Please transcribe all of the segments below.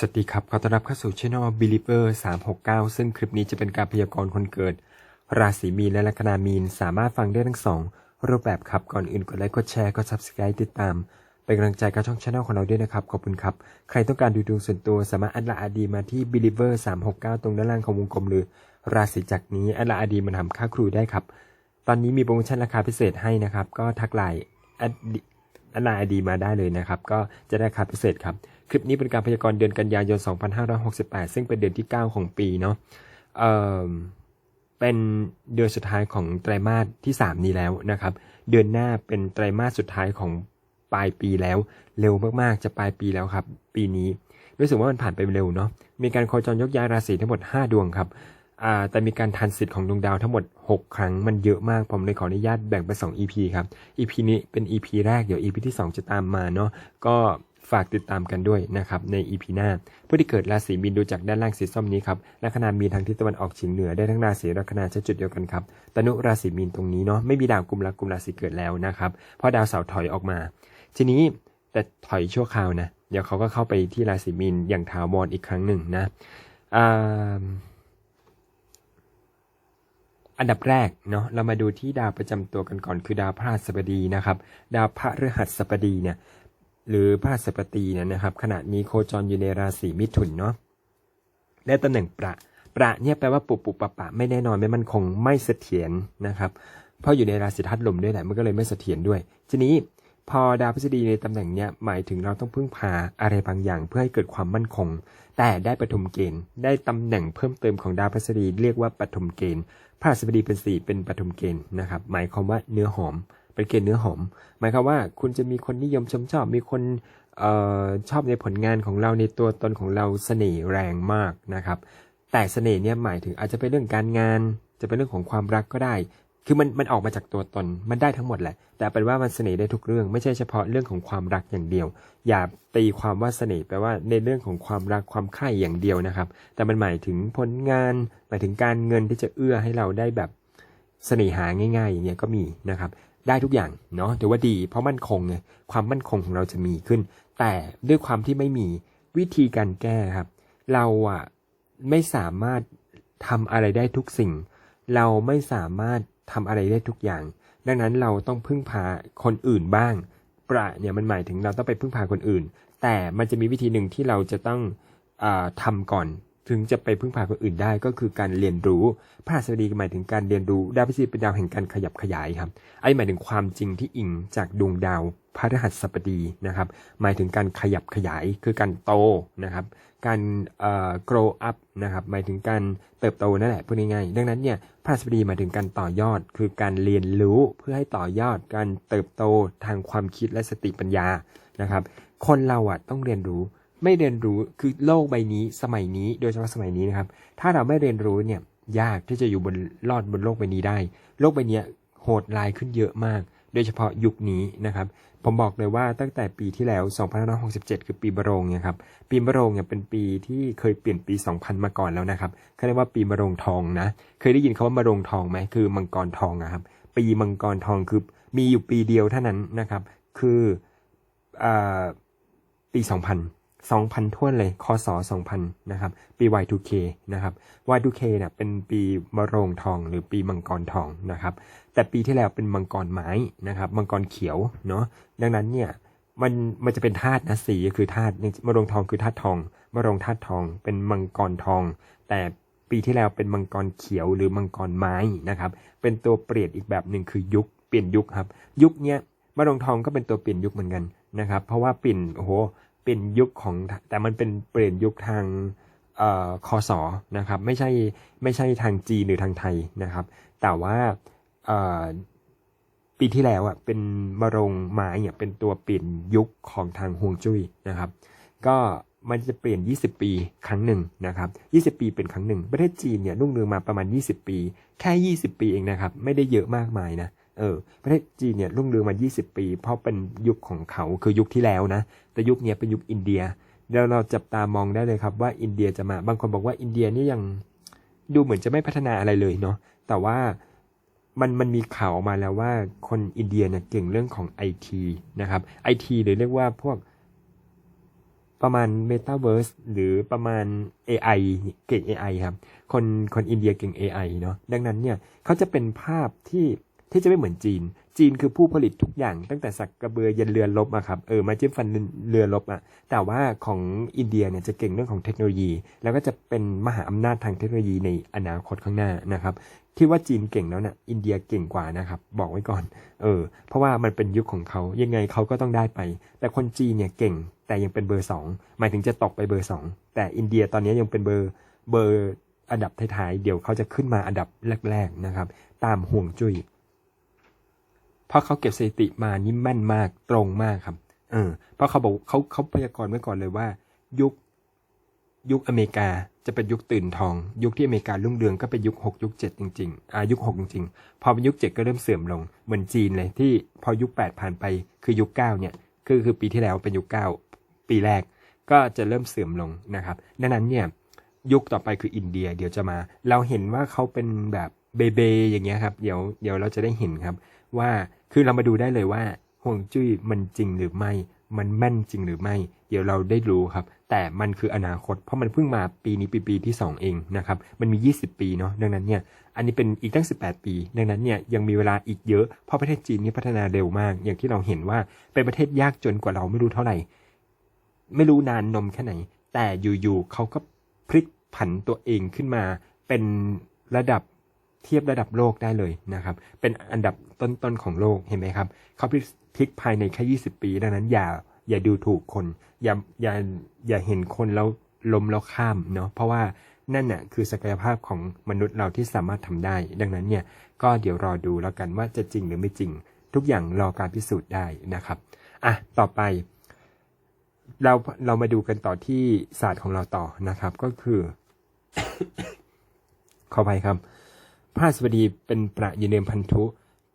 สวัสดีครับ ขอต้อนรับเข้าสู่ช่อง Believer 369 ซึ่งคลิปนี้จะเป็นการพยากรณ์คนเกิด ราศีมีนและลัคนามีน สามารถฟังได้ทั้งสองรูปแบบครับ ก่อนอื่นกดไลค์ กดแชร์ กด Subscribe ติดตาม เป็นกำลังใจกับช่องช anel ของเราด้วยนะครับ ขอบคุณครับ ใครต้องการดูดวงส่วนตัวสามารถอัดละอาดีมาที่ Believer 369 ตรงด้านล่างของวงกลมหรือ ราศีจักนี้อัดละอาดีมาทำค่าครูได้ครับ ตอนนี้มีโปรโมชั่นราคาพิเศษให้นะครับ ก็ทักไลน์แอดอันไลน์ไอดีมาได้เลยนะครับ ก็จะได้ราคาพิเศษครับ คลิปนี้เป็นการพยากรณ์เดือนกันยายน 2568 ซึ่งเป็นเดือนที่ 9 ของปีเนาะเอ่อเป็นเดือนสุดท้ายของไตรมาสที่ 3 นี้แล้วนะครับ เดือนหน้าเป็นไตรมาสสุดท้ายของปลายปีแล้ว เร็วมากๆ จะปลายปีแล้วครับ ปีนี้รู้สึกว่ามันผ่านไปเร็วเนาะ มีการโคจรยกย้ายราศีทั้งหมด 5 ดวงครับ แต่มีการทันสิทธิ์ของดวงดาวทั้งหมด 6 ครั้ง มันเยอะมาก ผมเลยขออนุญาตแบ่งเป็น2 EP ครับ EP นี้เป็น EP แรก เดี๋ยว EP ที่ 2 จะตามมาเนาะ ก็ ฝากติดตามกันด้วยนะครับใน EP หน้า ผู้ที่เกิดราศีมีนดูจากด้านล่างสีส้มนี้ครับลัคนามีนทางทิศตะวันออกเฉียงเหนือได้ทั้งราศีลัคนาใช้จุดเดียวกันครับตนุราศีมีนตรงนี้เนาะไม่มีดาวกุมรักกุมราศีเกิดแล้วนะครับเพราะดาวเสาร์ถอยออกมา ทีนี้แต่ถอยชั่วคราวนะเดี๋ยวเขาก็เข้าไปที่ราศีมีนอย่างถาวรอีกครั้งหนึ่งนะอันดับแรกเนาะเรามาดูที่ดาวประจำตัวกันก่อนคือดาวพฤหัสบดีนะครับ ดาวพระฤหัสบดีเนี่ย หรือพฤหัสบดีเนี่ยนะครับ ขณะนี้โคจรอยู่ในราศีมิถุนเนาะและตำแหน่งประประเนี่ยแปลว่าปุบปุบปะปะไม่แน่นอนไม่มั่นคงไม่เสถียรนะครับเพราะอยู่ในราศีธาตุลมด้วยแหละมันก็เลยไม่เสถียรด้วย ทีนี้พอดาวพฤหัสบดีในตำแหน่งเนี้ยหมายถึงเราต้องพึ่งพาอะไรบางอย่างเพื่อให้เกิดความมั่นคง แต่ได้ปฐมเกณฑ์ได้ตำแหน่งเพิ่มเติมของดาวพฤหัสบดีเรียกว่าปฐมเกณฑ์พระหัสบดีเป็นสี่เป็นปฐมเกณฑ์นะครับหมายความว่าเนื้อหอม เป็นเกณฑ์เนื้อหอม หมายความว่าคุณจะมีคนนิยมชมชอบ มีคนออชอบในผลงานของเราในตัวตนของเราเสน่ห์แรงมากนะครับ แต่เสน่ห์เนี่ยหมายถึงอาจจะเป็นเรื่องการงาน จะเป็นเรื่องของความรักก็ได้ คือมันมันออกมาจากตัวตน มันได้ทั้งหมดแหละ แต่เป็นว่ามันเสน่ห์ได้ทุกเรื่อง ไม่ใช่เฉพาะเรื่องของความรักอย่างเดียว อย่าตีความว่าเสน่ห์แปลว่าในเรื่องของความรักความใคร่อย่างเดียวนะครับ แต่มันหมายถึงผลงาน หมายถึงการเงินที่จะเอื้อให้เราได้แบบเสน่หาง่าย ๆ อย่างเงี้ยก็มีนะครับ ได้ทุกอย่างเนาะถือว่าดี เพราะมั่นคงไงความมั่นคงของเราจะมีขึ้น แต่ด้วยความที่ไม่มีวิธีการแก้ครับ เราอะไม่สามารถทำอะไรได้ทุกสิ่ง เราไม่สามารถทำอะไรได้ทุกอย่าง ดังนั้นเราต้องพึ่งพาคนอื่นบ้าง ประเนี่ยมันหมายถึงเราต้องไปพึ่งพาคนอื่น แต่มันจะมีวิธีหนึ่งที่เราจะต้องอาทำก่อน ถึงจะไปพึ่งพาคนอื่นได้ก็คือการเรียนรู้พระหัสดีหมายถึงการเรียนรู้ดาวพฤหัสบดีเป็นดาวแห่งการขยับขยายครับไอ้หมายถึงความจริงที่อิงจากดวงดาวพระหัสบดีนะครับ หมายถึงการขยับขยายคือการโตนะครับ การเอ่อ grow up นะครับ หมายถึงการเติบโตนั่นแหละพูดง่ายๆดังนั้นเนี่ยพระหัสบดีหมายถึงการต่อยอด คือการเรียนรู้เพื่อให้ต่อยอดการเติบโตทางความคิดและสติปัญญานะครับ คนเราอะต้องเรียนรู้ ไม่เรียนรู้คือโลกใบนี้สมัยนี้โดยเฉพาะสมัยนี้นะครับ ถ้าเราไม่เรียนรู้เนี่ยยากที่จะอยู่บนรอดบนโลกใบนี้ได้ โลกใบนี้โหดลายขึ้นเยอะมาก โดยเฉพาะยุคนี้นะครับ ผมบอกเลยว่าตั้งแต่ปีที่แล้ว 2567 คือปีมะโรงเนี่ยครับ ปีมะโรงเนี่ยเป็นปีที่เคยเปลี่ยนปี 2000 มาก่อนแล้วนะครับเขาเรียกว่าปีมะโรงทองนะ เคยได้ยินคาว่ามะโรงทองไหมคือมังกรทองอะครับ ปีมังกรทองคือมีอยู่ปีเดียวเท่านั้นนะครับ คืออปี 2000 2,000ท้วนเลย คศ 2000 นะครับ ปี Y2K นะครับ Y2K เนี่ยเป็นปีมะโรงทองหรือปีมังกรทองนะครับ แต่ปีที่แล้วเป็นมังกรไม้นะครับ มังกรเขียวเนาะ ดังนั้นเนี่ยมันมันจะเป็นธาตุนะสีก็คือธาตุมะโรงทองคือธาตุทองมะโรงธาตุทอง เป็นมังกรทอง แต่ปีที่แล้วเป็นมังกรเขียวหรือมังกรไม้นะครับ เป็นตัวเปลี่ยนอีกแบบหนึ่งคือยุคเปลี่ยนยุคครับ ยุคเนี้ยมะโรงทองก็เป็นตัวเปลี่ยนยุคเหมือนกันนะครับ เพราะว่าเปลี่ยนโอ้โห เป็นยุคของแต่มันเป็นเปลี่ยนยุคทางออคอสอนะครับไม่ใช่ไม่ใช่ทางจีนหรือทางไทยนะครับ แต่ว่าปีที่แล้วอะเป็นมะรงไม้เนี่ยเป็นตัวเปลี่ยนยุคของทางฮวงจุ้ยนะครับ ก็มันจะเปลี่ยน 20 ปีครั้งหนึ่งนะครับ 20 ปีเป็นครั้งหนึ่ง ประเทศจีนเนี่ยรุ่งเรืองมาประมาณ 20 ปี แค่ 20 ปีเองนะครับ ไม่ได้เยอะมากมายนะ เออประเทศจีนเนี่ยรุ่งเรืองมา 20 ปี เพราะเป็นยุคของเขาคือยุคที่แล้วนะ แต่ยุคนี้เป็นยุคอินเดียเดี๋ยวเราจับตามองได้เลยครับว่าอินเดียจะมาบางคนบอกว่าอินเดียนี่ยังดูเหมือนจะไม่พัฒนาอะไรเลยเนาะแต่ว่ามันมันมีข่าวออกมาแล้วว่าคนอินเดียเนี่ยเก่งเรื่องของไอทีนะครับไอทีหรือเรียกว่าพวกประมาณ Metaverse หรือประมาณ AI เก่ง AI ครับ คนคนอินเดียเก่ง AI เนาะดังนั้นเนี่ยเขาจะเป็นภาพที่ ที่จะไม่เหมือนจีน จีนคือผู้ผลิตทุกอย่างตั้งแต่สักกระเบือยันเรือรบอะครับเออมาจิ้มฟันเรือรบอะแต่ว่าของอินเดียเนี่ยจะเก่งเรื่องของเทคโนโลยี แล้วก็จะเป็นมหาอำนาจทางเทคโนโลยีในอนาคตข้างหน้านะครับคิดว่าจีนเก่งแล้วเนี่ยอินเดียเก่งกว่านะครับบอกไว้ก่อนเออเพราะว่ามันเป็นยุคของเขายังไงเขาก็ต้องได้ไป แต่คนจีนเนี่ยเก่งแต่ยังเป็นเบอร์สองหมายถึงจะตกไปเบอร์สองแต่อินเดียตอนนี้ยังเป็นเบอร์เบอร์อันดับท้ายๆเดี๋ยวเขาจะขึ้นมาอันดับแรก ๆนะครับ ตามห่วงจุย้ย เพราะเขาเก็บสถิติมานี่แม่นมากตรงมากครับ เออ เพราะเขาบอกเขาเขาพยากรณ์ไว้ก่อนเลยว่า ยุคยุคอเมริกาจะเป็นยุคตื่นทอง ยุคที่อเมริการุ่งเรืองก็เป็นยุคหกยุคเจ็ดจริงๆอ่ายุคหกจริงๆ พอเป็นยุคเจ็ดก็เริ่มเสื่อมลง เหมือนจีนเลยที่พอยุคแปดผ่านไปคือยุคเก้าเนี่ยคือคือปีที่แล้วเป็นยุคเก้าปีแรกก็จะเริ่มเสื่อมลงนะครับดังนั้นเนี่ยยุคต่อไปคืออินเดียเดี๋ยวจะมา เราเห็นว่าเขาเป็นแบบเบเบอย่างเงี้ยครับ เดี๋ยวเดี๋ยวเราจะได้เห็นครับว่า คือเรามาดูได้เลยว่าห่วงจุ้ยมันจริงหรือไม่ มันแม่นจริงหรือไม่ เดี๋ยวเราได้รู้ครับ แต่มันคืออนาคต เพราะมันเพิ่งมาปีนี้ปีปีที่ 2 เองนะครับ มันมี 20 ปีเนาะ ดังนั้นเนี่ย อันนี้เป็นอีกตั้ง 18 ปี ดังนั้นเนี่ยยังมีเวลาอีกเยอะ เพราะประเทศจีนนี่พัฒนาเร็วมาก อย่างที่เราเห็นว่าเป็นประเทศยากจนกว่าเราไม่รู้เท่าไหร่ ไม่รู้นานนมแค่ไหน แต่อยู่ๆเขาก็พลิกผันตัวเองขึ้นมา เป็นระดับ เทียบระดับโลกได้เลยนะครับ เป็นอันดับต้นๆของโลกเห็นไหมครับเขาพลิกภายในแค่20 ปี ดังนั้นอย่าอย่าดูถูกคน อย่าอย่าอย่าเห็นคนแล้วล้มแล้วข้ามเนาะเพราะว่านั่นน่ะคือศักยภาพของมนุษย์เราที่สามารถทำได้ ดังนั้นเนี่ยก็เดี๋ยวรอดูแล้วกันว่าจะจริงหรือไม่จริง ทุกอย่างรอการพิสูจน์ได้นะครับอะต่อไป เราเรามาดูกันต่อที่ศาสตร์ของเราต่อนะครับ ก็คือ ขอไปครับ พระสบดีเป็นประยูเนมพันธุ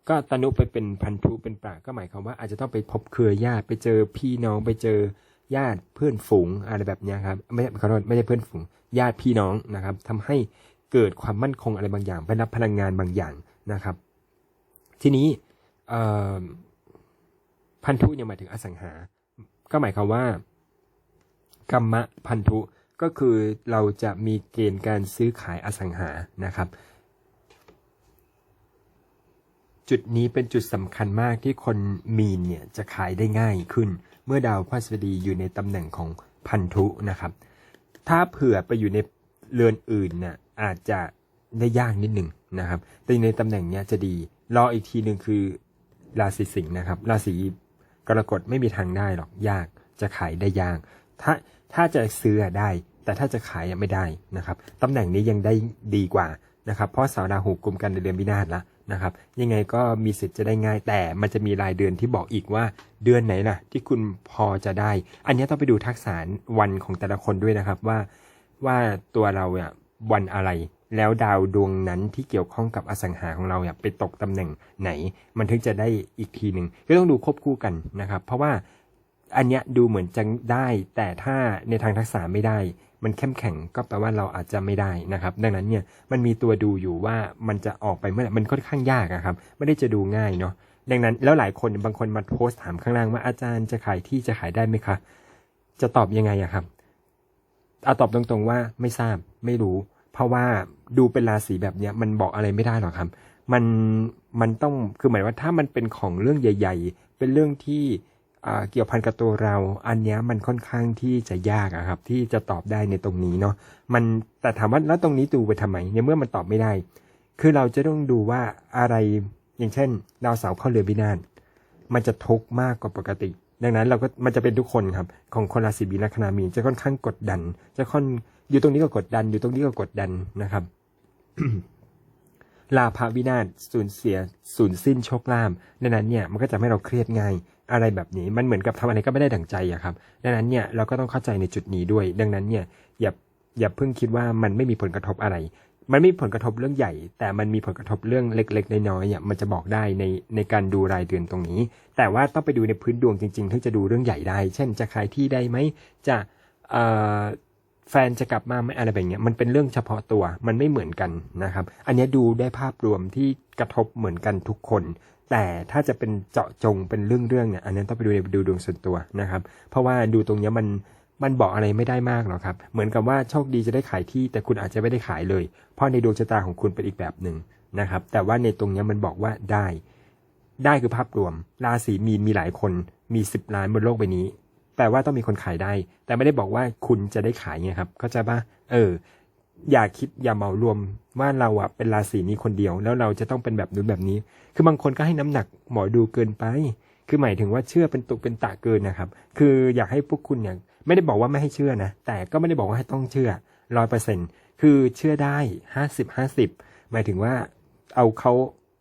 ก็ตนุไปเป็นพันธุเป็นประก็หมายความว่าอาจจะต้องไปพบเครือญาติไปเจอพี่น้องไปเจอญาติเพื่อนฝูงอะไรแบบนี้ครับไม่ขอโทษไม่ใช่เพื่อนฝูงญาติพี่น้องนะครับทำให้เกิดความมั่นคงอะไรบางอย่างไปรับพลังงานบางอย่างนะครับ ทีนี้พันธุเนี่ยหมายถึงอสังหา ก็หมายความว่ากรรมะพันธุก็คือเราจะมีเกณฑ์การซื้อขายอสังหานะครับ จุดนี้เป็นจุดสำคัญมากที่คนมีนเนี่ยจะขายได้ง่ายขึ้น เมื่อดาวพฤหัสบดีอยู่ในตำแหน่งของพันธุนะครับ ถ้าเผื่อไปอยู่ในเรือนอื่นเนี่ยอาจจะได้ยากนิดหนึ่งนะครับ แต่ในตำแหน่งเนี้ยจะดี รออีกทีหนึ่งคือราศีสิงห์นะครับ ราศีกรกฎไม่มีทางได้หรอกยากจะขายได้ยาก ถ้าถ้าจะซื้อได้ แต่ถ้าจะขายไม่ได้นะครับตำแหน่งนี้ยังได้ดีกว่านะครับ เพราะสาวราหูกลุ่มกันในเดือนวินาศละ นะครับ ยังไงก็มีสิทธิ์จะได้ง่ายแต่มันจะมีรายเดือนที่บอกอีกว่าเดือนไหนล่ะ ที่คุณพอจะได้ อันนี้ต้องไปดูทักษะวันของแต่ละคนด้วยนะครับว่าว่าตัวเราเนี่ยวันอะไร แล้วดาวดวงนั้นที่เกี่ยวข้องกับอสังหาของเราเนี่ยไปตกตำแหน่งไหน มันถึงจะได้อีกทีหนึ่งก็ต้องดูควบคู่กันนะครับ เพราะว่า อันเนี้ยดูเหมือนจะได้ แต่ถ้าในทางทักษะไม่ได้ มันเข้มแข็งก็แปลว่าเราอาจจะไม่ได้นะครับ ดังนั้นเนี่ยมันมีตัวดูอยู่ว่ามันจะออกไปเมื่อไหร่มันค่อนข้างยากครับ ไม่ได้จะดูง่ายเนาะดังนั้นแล้วหลายคนบางคนมาโพสต์ถามข้างล่างว่าอาจารย์จะขายที่จะขายได้ไหมคะ จะตอบยังไงอะครับเอาตอบตรงๆว่าไม่ทราบไม่รู้ เพราะว่าดูเป็นราศีแบบเนี้ยมันบอกอะไรไม่ได้หรอกครับ มันมันต้องคือหมายว่าถ้ามันเป็นของเรื่องใหญ่ ๆ เป็นเรื่องที่ เกี่ยวพันกับตัวเรา อันนี้มันค่อนข้างที่จะยากอะครับ ที่จะตอบได้ในตรงนี้เนาะมันแต่ถามว่าแล้วตรงนี้ดูไปทำไมในเมื่อมันตอบไม่ได้ คือเราจะต้องดูว่าอะไรอย่างเช่น ดาวเสาร์เข้าเรือบินาศมันจะทุกข์มากกว่าปกติ ดังนั้นเราก็มันจะเป็นทุกคนครับ ของคนราศีบีลัคนามีนจะค่อนข้างกดดัน จะค่อนอยู่ตรงนี้ก็กดดัน อยู่ตรงนี้ก็กดดันนะครับลาภวินาศสูญเสียสูญสิ้นโชคลาภดังนั้นเนี่ยมันก็จะไม่เราเครียดง่าย อะไรแบบนี้มันเหมือนกับทำอะไรก็ไม่ได้ดั่งใจอะครับดังนั้นเนี่ยเราก็ต้องเข้าใจในจุดนี้ด้วย ดังนั้นเนี่ยอย่าอย่าเพิ่งคิดว่ามันไม่มีผลกระทบอะไร มันไม่มีผลกระทบเรื่องใหญ่ แต่มันมีผลกระทบเรื่องเล็กๆน้อยๆเนี่ยมันจะบอกได้ในในการดูรายเดือนตรงนี้ แต่ว่าต้องไปดูในพื้นดวงจริงๆถึงจะดูเรื่องใหญ่ได้ เช่นจะขายที่ได้ไหมจะแฟนจะกลับมาไหมอะไรแบบนี้มันเป็นเรื่องเฉพาะตัวมันไม่เหมือนกันนะครับ อันนี้ดูได้ภาพรวมที่ กระทบเหมือนกันทุกคน แต่ถ้าจะเป็นเจาะจงเป็นเรื่องๆเนี่ยอันนั้นต้องไปดูในดูดวงส่วนตัวนะครับ เพราะว่าดูตรงนี้มันมันบอกอะไรไม่ได้มากหรอกครับ เหมือนกับว่าโชคดีจะได้ขายที่ แต่คุณอาจจะไม่ได้ขายเลย เพราะในดวงชะตาของคุณเป็นอีกแบบหนึ่งนะครับ แต่ว่าในตรงเนี้ยมันบอกว่าได้ ได้คือภาพรวม ราศีมีนมีหลายคนมีสิบล้านบนโลกใบนี้แต่ว่าต้องมีคนขายได้ แต่ไม่ได้บอกว่าคุณจะได้ขายไงครับ เข้าใจปะเออ อย่าคิดอย่าเหมารวมว่าเราอะเป็นราศีนี้คนเดียว แล้วเราจะต้องเป็นแบบนู้นแบบนี้ คือบางคนก็ให้น้ำหนักหมอดูเกินไป คือหมายถึงว่าเชื่อเป็นตุเป็นตะเกินนะครับ คืออยากให้พวกคุณเนี่ยไม่ได้บอกว่าไม่ให้เชื่อนะ แต่ก็ไม่ได้บอกว่าให้ต้องเชื่อร้อยเปอร์เซ็นคือเชื่อได้ห้าสิบห้าสิบหมายถึงว่าเอาเขา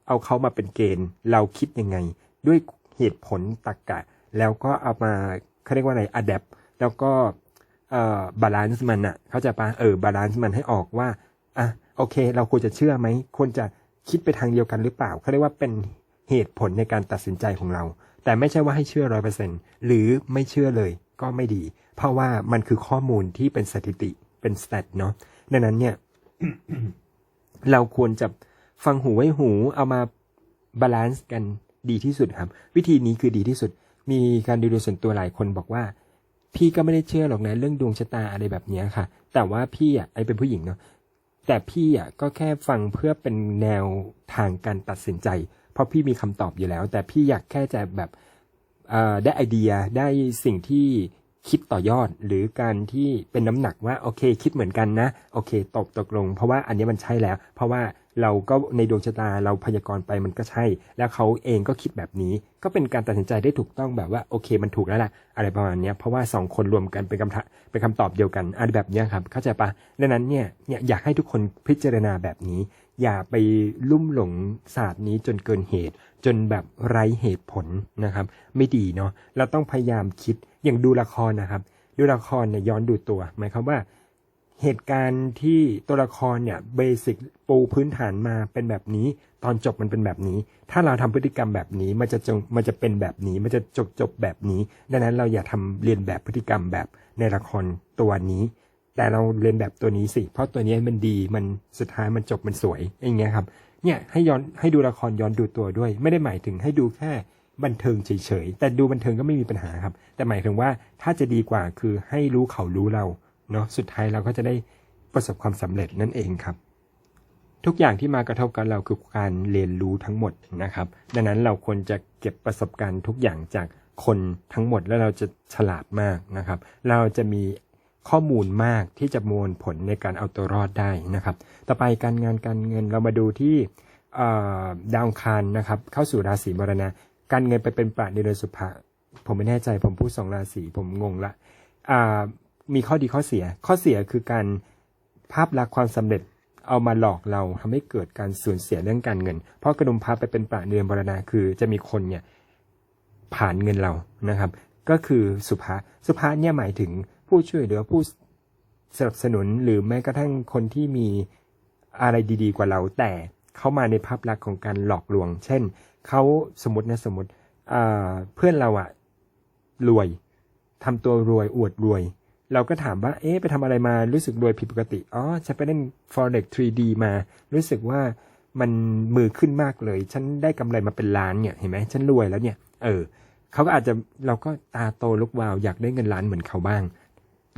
เอาเขามาเป็นเกณฑ์ เราคิดยังไง ด้วยเหตุผลตรรกกะ แล้วก็เอามาเขาเรียกว่าอะไรอัดแอปแล้วก็ เอ่อบาลานซ์มันอะเขาใจะปะเออบาลานซ์มันให้ออกว่าอะโอเค เราควรจะเชื่อไหมควรจะคิดไปทางเดียวกันหรือเปล่าเขาเรียกว่าเป็นเหตุผลในการตัดสินใจของเรา แต่ไม่ใช่ว่าให้เชื่อร้อยเปอร์เซ็นหรือไม่เชื่อเลยก็ไม่ดี เพราะว่ามันคือข้อมูลที่เป็นสถิติเป็นสแตทเนาะดังนั้นเนี่ย เราควรจะฟังหูไว้หูเอามาบาลานซ์กันดีที่สุดครับ วิธีนี้คือดีที่สุด มีการดูดวงส่วนตัวหลายคนบอกว่า พี่ก็ไม่ได้เชื่อหรอกนะเรื่องดวงชะตาอะไรแบบนี้ค่ะ แต่ว่าพี่อะไอเป็นผู้หญิงเนาะแต่พี่อะก็แค่ฟังเพื่อเป็นแนวทางการตัดสินใจ เพราะพี่มีคำตอบอยู่แล้ว แต่พี่อยากแค่จะแบบเอ่อได้ไอเดียได้สิ่งที่คิดต่อยอดหรือการที่เป็นน้ำหนักว่าโอเค คิดเหมือนกันนะ โอเค ตกตกลง เพราะว่าอันนี้มันใช่แล้ว เพราะว่า เราก็ในดวงชะตาเราพยากรณ์ไปมันก็ใช่ แล้วเขาเองก็คิดแบบนี้ ก็เป็นการตัดสินใจได้ถูกต้องแบบว่าโอเคมันถูกแล้วล่ะ อะไรประมาณนี้เพราะว่าสองคนรวมกันเป็นคำถเป็นคำตอบเดียวกันอะไรแบบนี้ครับเข้าใจปะดังนั้นเนี่ยเนี่ยอยากให้ทุกคนพิจารณาแบบนี้ อย่าไปลุ่มหลงศาสตร์นี้จนเกินเหตุ จนแบบไร้เหตุผลนะครับ ไม่ดีเนาะเราต้องพยายามคิดอย่างดูละครนะครับ ดูละครเนี่ยย้อนดูตัวหมายความว่า เหตุการณ์ที่ตัวละครเนี่ยเบสิกปูพื้นฐานมาเป็นแบบนี้ ตอนจบมันเป็นแบบนี้ ถ้าเราทำพฤติกรรมแบบนี้มันจะจงมันจะเป็นแบบนี้ มันจะจบจบแบบนี้ ดังนั้นเราอย่าทำเรียนแบบพฤติกรรมแบบในละครตัวนี้ แต่เราเรียนแบบตัวนี้สิ เพราะตัวนี้มันดีมันสุดท้ายมันจบมันสวยอย่างเงี้ยครับเนี่ยให้ย้อนให้ดูละครย้อนดูตัวด้วย ไม่ได้หมายถึงให้ดูแค่บันเทิงเฉยๆแต่ดูบันเทิงก็ไม่มีปัญหาครับ แต่หมายถึงว่าถ้าจะดีกว่าคือให้รู้เขารู้เรา เนาะสุดท้ายเราก็จะได้ประสบความสำเร็จนั่นเองครับ ทุกอย่างที่มากระทบกับเราคือการเรียนรู้ทั้งหมดนะครับ ดังนั้นเราควรจะเก็บประสบการณ์ทุกอย่างจากคนทั้งหมดแล้วเราจะฉลาดมากนะครับ เราจะมีข้อมูลมากที่จะมวลผลในการเอาตัวรอดได้นะครับ ต่อไปการงานการเงินเรามาดูที่ดาวอังคารนะครับ เข้าสู่ราศีมรณะ การเงินไปเป็นปราดในเดือนสุภาผมไม่แน่ใจผมพูดสองราศีผมงงละอ่า มีข้อดีข้อเสีย ข้อเสียคือการภาพลักษณ์ความสำเร็จเอามาหลอกเราทำให้เกิดการสูญเสียเรื่องการเงิน เพราะกระดุมพาไปเป็นปราดในเดือนมรณะคือจะมีคนเนี่ยผ่านเงินเรานะครับ ก็คือสุภาสุภาเนี่ยหมายถึงผู้ช่วยเหลือผู้สนับสนุนหรือแม้กระทั่งคนที่มีอะไรดีๆกว่าเรา แต่เขามาในภาพลักษณ์ของการหลอกลวง เช่นเขาสมมตินะสมมติเพื่อนเราอะรวยทำตัวรวยอวดรวย เราก็ถามว่า เอ๊ะ ไปทำอะไรมา รู้สึกรวยผิดปกติ อ๋อ ฉันไปเล่น forex 3D มา รู้สึกว่ามันมือขึ้นมากเลย ฉันได้กำไรมาเป็นล้านเนี่ย เห็นไหม ฉันรวยแล้วเนี่ย เออ เขาก็อาจจะ เราก็ตาโตลุกวาว อยากได้เงินล้านเหมือนเขาบ้าง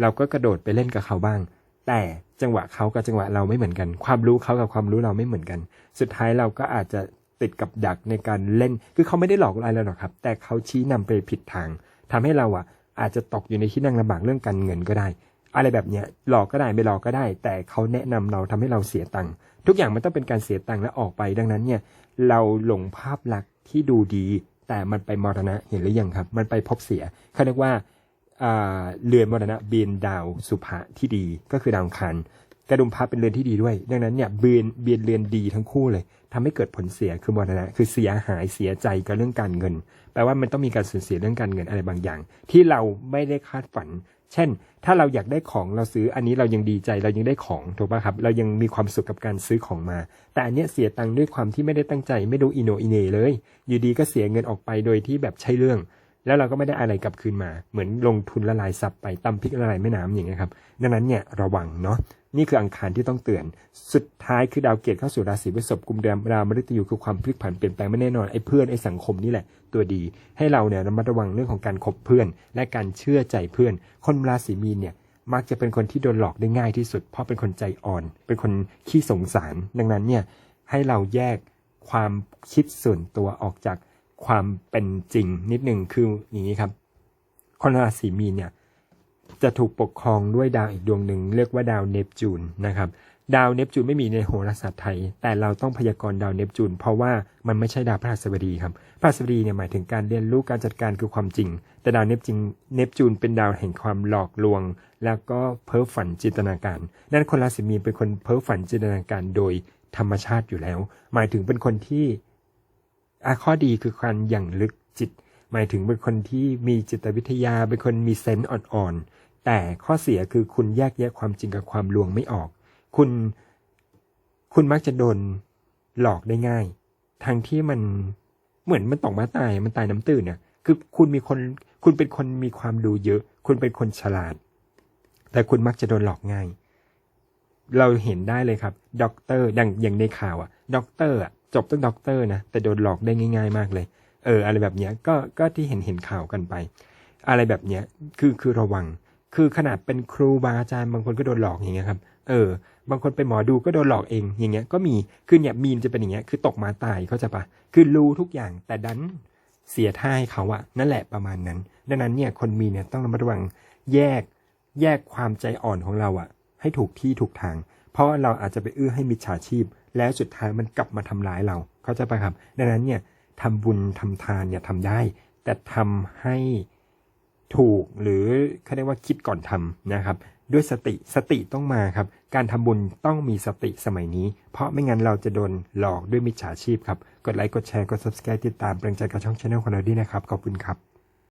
เราก็กระโดดไปเล่นกับเขาบ้าง แต่จังหวะเขากับจังหวะเราไม่เหมือนกัน ความรู้เขากับความรู้เราไม่เหมือนกัน สุดท้ายเราก็อาจจะติดกับดักในการเล่น คือเขาไม่ได้หลอกอะไรเราหรอกครับ แต่เขาชี้นำไปผิดทางทำให้เราอะ อาจจะตกอยู่ในที่นั่งลำบากเรื่องการเงินก็ได้ อะไรแบบเนี้ยหลอกก็ได้ไม่หลอกก็ได้ แต่เขาแนะนำเราทำให้เราเสียตังค์ทุกอย่างมันต้องเป็นการเสียตังค์และออกไปดังนั้นเนี่ยเราหลงภาพลักษณ์ที่ดูดี แต่มันไปมรณะเห็นหรือยังครับ มันไปพบเสียเขาเรียกว่าเรือนมรณะเบียนดาวสุภะที่ดีก็คือดาวคัน กระดุมพระเป็นเรือนที่ดีด้วย ดังนั้นเนี่ยเบียนเบียนเรือนดีทั้งคู่เลยทำให้เกิดผลเสียคือมรณะคือเสียหายเสียใจกับเรื่องการเงิน แปลว่ามันต้องมีการสูญเสียเรื่องการเงินอะไรบางอย่าง ที่เราไม่ได้คาดฝัน เช่น ถ้าเราอยากได้ของเราซื้ออันนี้เรายังดีใจเรายังได้ของถูกป่ะครับ เรายังมีความสุขกับการซื้อของมา แต่อันเนี้ยเสียตังค์ด้วยความที่ไม่ได้ตั้งใจ ไม่รู้อิโนอิเนเลย อยู่ดีก็เสียเงินออกไปโดยที่แบบใช่เรื่อง แล้วเราก็ไม่ได้อะไรกลับคืนมา เหมือนลงทุนละลายซับไปตำพริกละลายแม่น้ำอย่างเงี้ยครับ ดังนั้นเนี่ยระวังเนาะ นี่คืออังคารที่ต้องเตือน สุดท้ายคือดาวเกตเข้าสู่ราศีพฤษภกุมเดือนดาวมฤตยูคือความพลิกผันเปลี่ยนแปลงไม่แน่นอน ไอ้เพื่อนไอ้สังคมนี่แหละตัวดี ให้เราเนี่ยระมัดระวังเรื่องของการคบเพื่อน และการเชื่อใจเพื่อน คนราศีมีนเนี่ยมักจะเป็นคนที่โดนหลอกได้ง่ายที่สุด เพราะเป็นคนใจอ่อน เป็นคนขี้สงสาร ดังนั้นเนี่ยให้เราแยกความคิดส่วนตัวออกจาก ความเป็นจริงนิดหนึ่งคืออย่างนี้ครับ คนราศีมีนเนี่ยจะถูกปกครองด้วยดาวอีกดวงหนึ่งเรียกว่าดาวเนปจูนนะครับ ดาวเนปจูนไม่มีในโหราศาสตร์ไทย แต่เราต้องพยากรณ์ดาวเนปจูนเพราะว่ามันไม่ใช่ดาวพฤหัสบดีครับพฤหัสบดีเนี่ยหมายถึงการเรียนรู้การจัดการคือความจริง แต่ดาวเนปจริงเนปจูนเป็นดาวแห่งความหลอกลวง แล้วก็เพ้อฝันจินตนาการ นั่นคนราศีมีนเป็นคนเพ้อฝันจินตนาการโดยธรรมชาติอยู่แล้ว หมายถึงเป็นคนที่ อะข้อดีคือการอย่างลึกจิต หมายถึงเป็นคนที่มีจิตวิทยา เป็นคนมีเซนส์อ่อนๆ แต่ข้อเสียคือคุณแยกแยะความจริงกับความลวงไม่ออก คุณ คุณมักจะโดนหลอกได้ง่าย ทั้งที่มันเหมือนมันตกมาตาย มันตายน้ำตื่นเนี่ยคือคุณมีคน คุณเป็นคนมีความรู้เยอะ คุณเป็นคนฉลาด แต่คุณมักจะโดนหลอกง่าย เราเห็นได้เลยครับ ด็อกเตอร์ดังอย่างในข่าวอะด็อกเตอร์อะ จบต้องด็อกเตอร์นะ แต่โดนหลอกได้ง่าย ๆ มากเลย เออ อะไรแบบเนี้ยก็ก็ที่เห็นเห็นข่าวกันไป อะไรแบบเนี้ยคือคือระวัง คือขนาดเป็นครูบาอาจารย์บางคนก็โดนหลอกอย่างเงี้ยครับ เออ บางคนเป็นหมอดูก็โดนหลอกเองอย่างเงี้ยก็มีคือเนี่ยมีมจะเป็นอย่างเงี้ยคือตกมาตายเขาจะปะคือรู้ทุกอย่างแต่ดันเสียท่าให้เขาอะนั่นแหละประมาณนั้น ดังนั้นเนี่ยคนมีเนี่ยต้องระมัดระวังแยกแยกความใจอ่อนของเราอะให้ถูกที่ถูกทาง เพราะเราอาจจะไปเอื้อให้มิจฉาชีพ แล้วสุดท้ายมันกลับมาทำร้ายเราเขาจะไปครับ ดังนั้นเนี่ยทำบุญทำทานเนี่ยทำได้ แต่ทำให้ถูกหรือเขาเรียกว่าคิดก่อนทำนะครับ ด้วยสติสติต้องมาครับ การทำบุญต้องมีสติสมัยนี้ เพราะไม่งั้นเราจะโดนหลอกด้วยมิจฉาชีพครับ กดไลค์กดแชร์กด subscribe ติดตามแปลงใจกับช่องช anel ของเราด้วยนะครับขอบคุณครับ